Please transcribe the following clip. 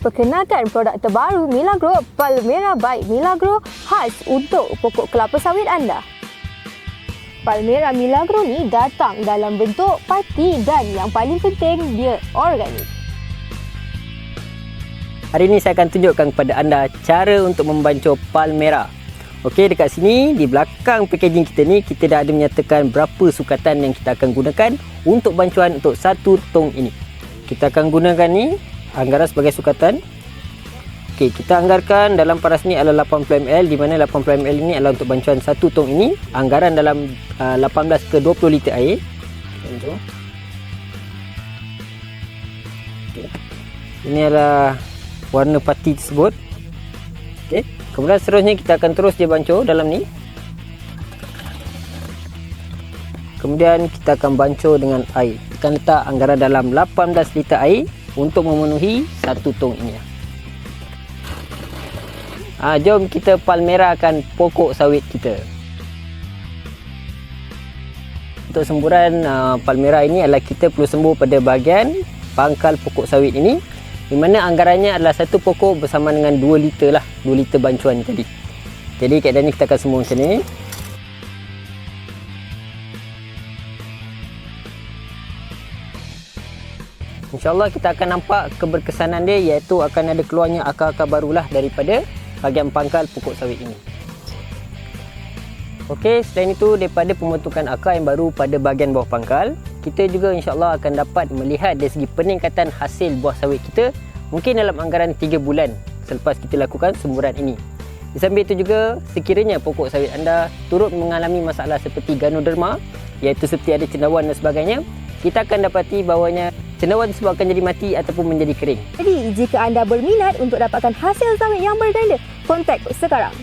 perkenalkan produk terbaru Milagro Palmera by Milagro khas untuk pokok kelapa sawit anda. Palmera Milagro ni datang dalam bentuk pati dan yang paling penting dia organik. Hari ini saya akan tunjukkan kepada anda cara untuk membancur palmera. Okey, dekat sini di belakang packaging kita ni kita dah ada menyatakan berapa sukatan yang kita akan gunakan untuk bancuan untuk satu tong ini. Kita akan gunakan ni anggaran sebagai sukatan. Okey, kita anggarkan dalam paras ni adalah 80 ml di mana 80 ml ini adalah untuk bancuan satu tong ini. Anggaran dalam uh, 18 ke 20 liter air. Okey. Ini adalah warna pati tersebut. Okey. Kemudian seterusnya kita akan terus dia bancur dalam ni. Kemudian kita akan bancur dengan air. Kita letak anggaran dalam 18 liter air untuk memenuhi satu tong ini. Ha, jom kita palmerakan pokok sawit kita. Untuk semburan uh, palmera ini adalah kita perlu sembuh pada bahagian pangkal pokok sawit ini di mana anggarannya adalah satu pokok bersama dengan 2 liter lah 2 liter bancuan tadi jadi keadaan ni kita akan semua macam ni InsyaAllah kita akan nampak keberkesanan dia iaitu akan ada keluarnya akar-akar barulah daripada bahagian pangkal pokok sawit ini Okey, selain itu daripada pembentukan akar yang baru pada bahagian bawah pangkal, kita juga insya-Allah akan dapat melihat dari segi peningkatan hasil buah sawit kita mungkin dalam anggaran 3 bulan selepas kita lakukan semburan ini. Di samping itu juga sekiranya pokok sawit anda turut mengalami masalah seperti ganoderma iaitu seperti ada cendawan dan sebagainya, kita akan dapati bahawanya cendawan tersebut akan jadi mati ataupun menjadi kering. Jadi jika anda berminat untuk dapatkan hasil sawit yang berganda, kontak sekarang.